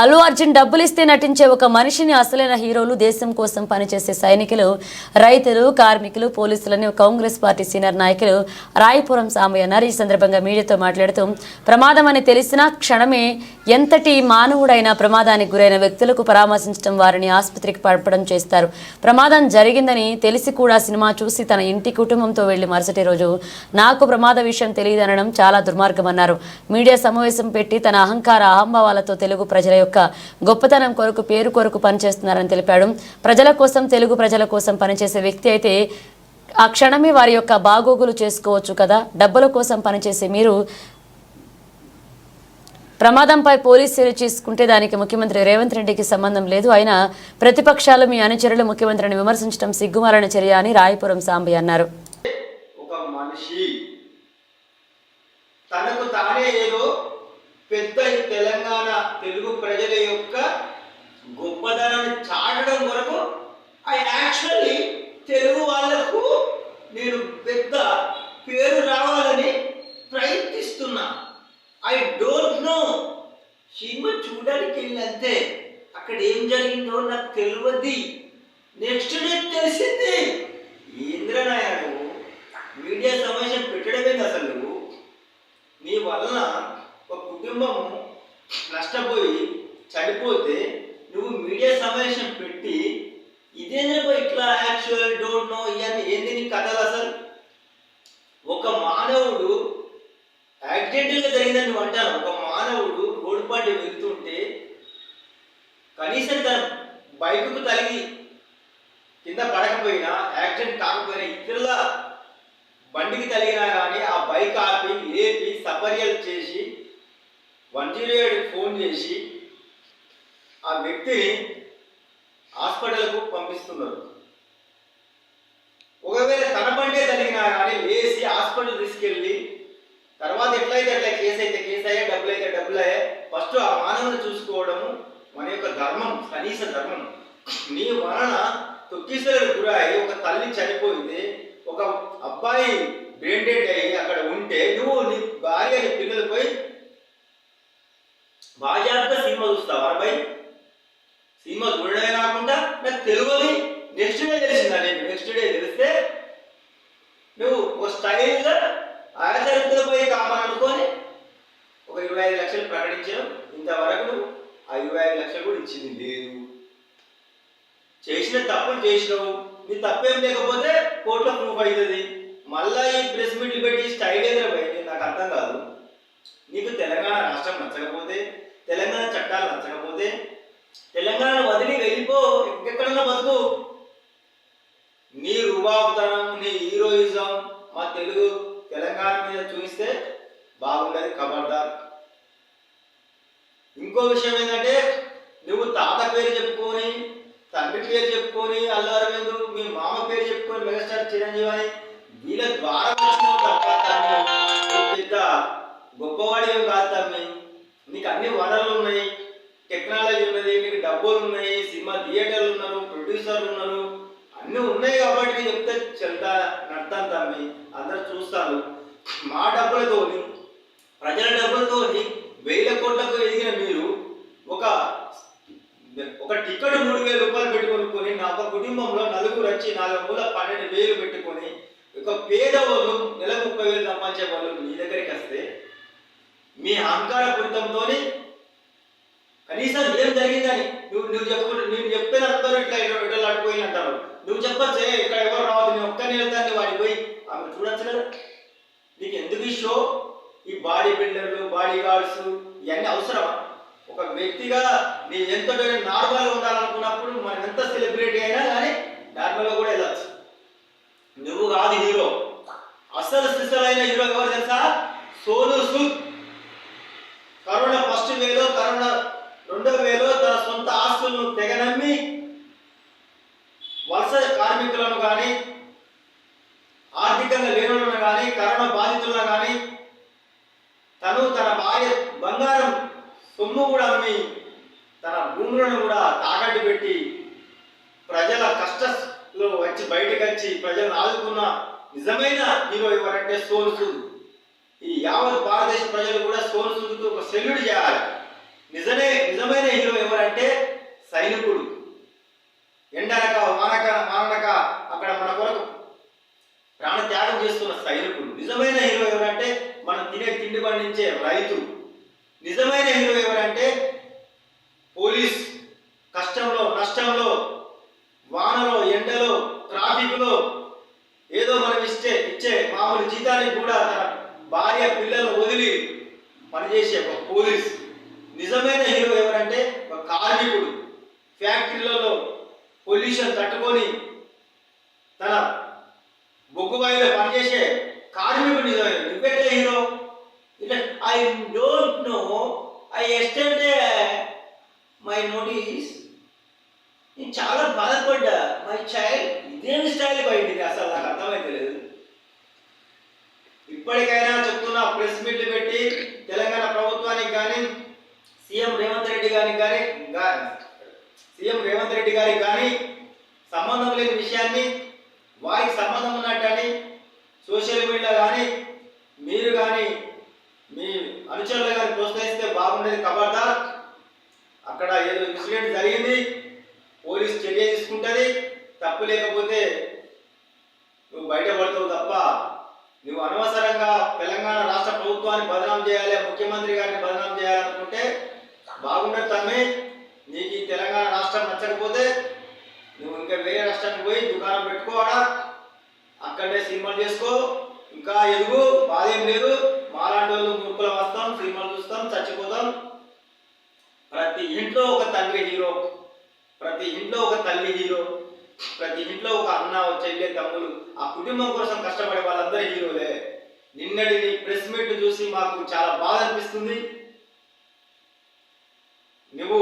అల్లు అర్జున్ డబ్బులు ఇస్తే నటించే ఒక మనిషిని అసలైన హీరోలు దేశం కోసం పనిచేసే సైనికులు రైతులు కార్మికులు పోలీసులని కాంగ్రెస్ పార్టీ సీనియర్ నాయకులు రాయపురం సామయ్య అన్నారు. ఈ సందర్భంగా మీడియాతో మాట్లాడుతూ ప్రమాదం అని తెలిసినా క్షణమే ఎంతటి మానవుడైన ప్రమాదానికి గురైన వ్యక్తులకు పరామర్శించడం వారిని ఆసుపత్రికి పంపడం చేస్తారు. ప్రమాదం జరిగిందని తెలిసి కూడా సినిమా చూసి తన ఇంటి కుటుంబంతో వెళ్ళి మరుసటి రోజు నాకు ప్రమాద విషయం తెలియదనడం చాలా దుర్మార్గమన్నారు. మీడియా సమావేశం పెట్టి తన అహంకార అహంభావాలతో తెలుగు ప్రజల యొక్క గొప్పతనం కొరకు పేరు కొరకు పనిచేస్తున్నారని తెలిపాడు. ప్రజల కోసం తెలుగు ప్రజల కోసం పనిచేసే వ్యక్తి అయితే ఆ క్షణమే వారి యొక్క బాగోగులు చేసుకోవచ్చు కదా. డబ్బుల కోసం పనిచేసే మీరు ప్రమాదంపై పోలీసు చర్య తీసుకుంటే దానికి ముఖ్యమంత్రి రేవంత్ రెడ్డికి సంబంధం లేదు. ఆయన ప్రతిపక్షాలు మీ అనుచరులు ముఖ్యమంత్రిని విమర్శించడం సిగ్గుమాలిన చర్య అని రాయపురం సాంబి అన్నారు. ఒక మనిషి తనకు తానే ఏదో పెద్ద తెలంగాణ తెలుగు ప్రజల యొక్క గొప్పదనాన్ని చాటడం కొరకు ఐ యాక్చువల్లీ తెలుగు వాళ్ళకు నేను పెద్ద పేరు రావాలని ప్రయత్నిస్తున్నా. ఐ డోంట్ నో సినిమా చూడడానికి వెళ్ళంతే అక్కడ ఏం జరిగిందో నాకు తెలియదు. నెక్స్ట్ డే తెలిసింది. ఏంద్ర మీడియా సమావేశం పెట్టడమే అసలు. నువ్వు నీ వలన కుటుంబం నష్టపోయి చనిపోతే నువ్వు మీడియా సమావేశం పెట్టి ఇదేంద్రపో ఇట్లా యాక్చువల్ డోంట్ నో ఇవన్నీ ఏంది నీ కథలు అసలు? ఒక మానవుడు యాక్సిడెంటల్గా జరిగిందని నువ్వు అంటాను ఒక మానవుడు రోడ్డు వెళ్తుంటే కనీసం తన బైకుకు తగిలి కింద పడకపోయినా యాక్సిడెంట్ కాకపోయినా ఇతరుల బండికి తగిలినా కానీ ఆ బైక్ ఆపి లేపి సపర్యలు చేసి వన్ జీరో ఎయిట్ ఫోన్ చేసి ఆ వ్యక్తిని హాస్పిటల్కు పంపిస్తున్నారు. ఒకవేళ తన పంటే తగిలినా కానీ లేచి హాస్పిటల్ తీసుకెళ్ళి తర్వాత ఎట్లయితే అట్లా కేసు అయితే కేసు అయ్యా డబ్బులు అయితే డబ్బులు అయ్యా ఫస్ట్ ఆ మానవుని చూసుకోవడము మన యొక్క ధర్మం కనీస ధర్మం. నీ వలన తొక్కిసలకు గురై ఒక తల్లి చనిపోయింది ఒక అబ్బాయి బ్రెయిన్ డెడ్ అయ్యి అక్కడ ఉంటే నువ్వు నీ భార్య నీ పిల్లలు పోయి బాజాబ్గా సినిమా చూస్తావా అబ్బాయి సినిమా చూడడమే కాకుండా నాకు తెలియదు నెక్స్ట్ డే తెలిసిందా నేను నెక్స్ట్ డే తెలిస్తే నువ్వు ఒక స్టైల్గా ఆచరితుల పోయి ఒక ఇరవై ఐదు లక్షలు ప్రకటించావు. ఇంతవరకు ఆ ఇరవై ఐదు లక్షలు కూడా ఇచ్చింది లేదు. చేసిన తప్పులు చేసినావు. నీ తప్పేం లేకపోతే కోర్టులో ప్రూఫ్ అవుతుంది. మళ్ళా ఈ ప్రెస్ మీట్లు పెట్టి స్టైల్ ఎదురు పోయింది. నాకు అర్థం కాదు. నీకు తెలంగాణ రాష్ట్రం నచ్చకపోతే తెలంగాణ చట్టాలు నచ్చకపోతే తెలంగాణ వదిలి వెళ్ళిపో. ఎక్కడన్నా బతుకు. నీ రుబాబుతనం నీ హీరోయిజం మా తెలుగు తెలంగాణ మీద చూపిస్తే బాగుండదు ఖబర్దార్ ఇంకో విషయం ఏంటంటే నువ్వు తాత పేరు చెప్పుకొని తండ్రి పేరు చెప్పుకొని అల్లు అరవింద్ మీ మామ పేరు చెప్పుకొని మెగాస్టార్ చిరంజీవి అని వీళ్ళ ద్వారా వచ్చినావు పెద్ద గొప్పవాడి ఏం కాదు తమ్మి. నీకు అన్ని వనరులు ఉన్నాయి టెక్నాలజీ ఉన్నది నీకు డబ్బులు ఉన్నాయి సినిమా థియేటర్లు ఉన్నారు ప్రొడ్యూసర్లు ఉన్నారు. అన్నీ ఉన్నాయి కాబట్టి నేను చెప్తే చెల్తా నడతాను తమ్మి. అందరు చూస్తారు. మా డబ్బులతోని ప్రజల డబ్బులతోని వేల కోట్లకు ఎదిగిన మీరు ఒక ఒక టికెట్ మూడు వేల రూపాయలు పెట్టుకొని నా ఒక కుటుంబంలో నలుగురు వచ్చి నాలుగు మూల పన్నెండు వేలు పెట్టుకొని ఒక పేదవాళ్ళు నెల ముప్పై వేలు సంపాదించే వాళ్ళు మీ దగ్గరికి వస్తే మీ అహంకార పూరితంతోని కనీసం ఏం జరిగిందని నువ్వు నువ్వు చెప్పు నేను చెప్తే అందరూ ఇట్లా ఇట్లా అడిపోయి అంటారు. నువ్వు చెప్పచ్చు ఇక్కడ ఎవరు రావద్దు నేను ఒక్కనే వెళ్తాను వాడికి పోయి ఆమె చూడొచ్చు కదా నీకు ఎందుకు ఈ షో? ఈ బాడీ బిల్డర్లు బాడీ గార్డ్స్ ఇవన్నీ అవసరమా? ఒక వ్యక్తిగా నీ ఎంత నార్మల్గా ఉండాలనుకున్నప్పుడు మనం ఎంత సెలబ్రిటీ అయినా కానీ నార్మల్గా కూడా వెళ్ళచ్చు. నువ్వు కాదు హీరో. అసలు సిసలైన హీరో ఎవరు తెలుసా సోను సూద్ కరోనా ఫస్ట్ వేలో కరోనా రెండో వేలో తన సొంత ఆస్తులను తెగనమ్మి వలస కార్మికులను కానీ ఆర్థికంగా లేనులను కానీ కరోనా బాధితులను కానీ తను తన భార్య బంగారం సొమ్ము కూడా అమ్మి తన భూములను కూడా తాకట్టు పెట్టి ప్రజల కష్టలో వచ్చి బయటకు వచ్చి ప్రజలను ఆదుకున్న నిజమైన హీరో ఎవరంటే సోను సూద్ ఈ యావత్ భారతదేశ ప్రజలు కూడా సోను సూద్కు ఒక సెల్యూట్ చేయాలి. నిజమే నిజమైన హీరో కష్టంలో నష్టంలో వానలో ఎండలో ట్రాఫిక్లో ఏదో మనం ఇచ్చే ఇచ్చే మామూలు జీతానికి కూడా తన భార్య పిల్లలు వదిలి పనిచేసే ఒక పోలీస్. నిజమైన హీరో ఎవరంటే ఒక కార్మికుడు. ఫ్యాక్టరీలలో పొల్యూషన్ తట్టుకొని తన బొగ్గుబాయిలో పనిచేసే కార్మికుడు నిజమైన. నువ్వెట్లా హీరో? ఇట్లా I don't know I extend my notice నేను చాలా బాధపడ్డా. మై చైల్డ్ ఇదేమి స్టైల్ బయటికి అసలు నాకు అర్థమైతే లేదు. ఇప్పటికైనా చెప్తున్నా ప్రెస్ మీట్లు పెట్టి తెలంగాణ ప్రభుత్వానికి కానీ సీఎం రేవంత్ రెడ్డి గారికి కానీ సీఎం రేవంత్ రెడ్డి గారికి కానీ సంబంధం లేని విషయాన్ని వారికి సంబంధం ఉన్నట్టని సోషల్ మీడియా కానీ మీరు కానీ మీ అనుచరులు కానీ ప్రోత్సహిస్తే బాగుండేది ఖబర్దార్ అక్కడ ఏదో ఇన్సిడెంట్ జరిగింది. పోలీస్ చర్య తీసుకుంటుంది తప్పు లేకపోతే నువ్వు బయటపడతావు తప్ప నువ్వు అనవసరంగా తెలంగాణ రాష్ట్ర ప్రభుత్వాన్ని బదనాం చేయాలి ముఖ్యమంత్రి గారిని బదనాం చేయాలనుకుంటే బాగుండదు తమ్మి. నీకు ఈ తెలంగాణ రాష్ట్రం నచ్చకపోతే నువ్వు ఇంకా వేరే రాష్ట్రానికి పోయి దుకాణం పెట్టుకోవాడా అక్కడే సినిమాలు చేసుకో. ఇంకా ఎదుగు బాధేం లేదు. మాలాంటి వాళ్ళు ముక్కులం వస్తాం సినిమాలు చూస్తాం చచ్చిపోతాం. ప్రతి ఇంట్లో ఒక తండ్రి హీరో. ప్రతి ఇంట్లో ఒక తల్లి హీరో ప్రతి ఇంట్లో ఒక అన్న చెల్లె తమ్ములు ఆ కుటుంబం కోసం కష్టపడే వాళ్ళందరూ హీరోలే. నిన్నటి ప్రెస్ మీట్ చూసి మాకు చాలా బాధ అనిపిస్తుంది. నువ్వు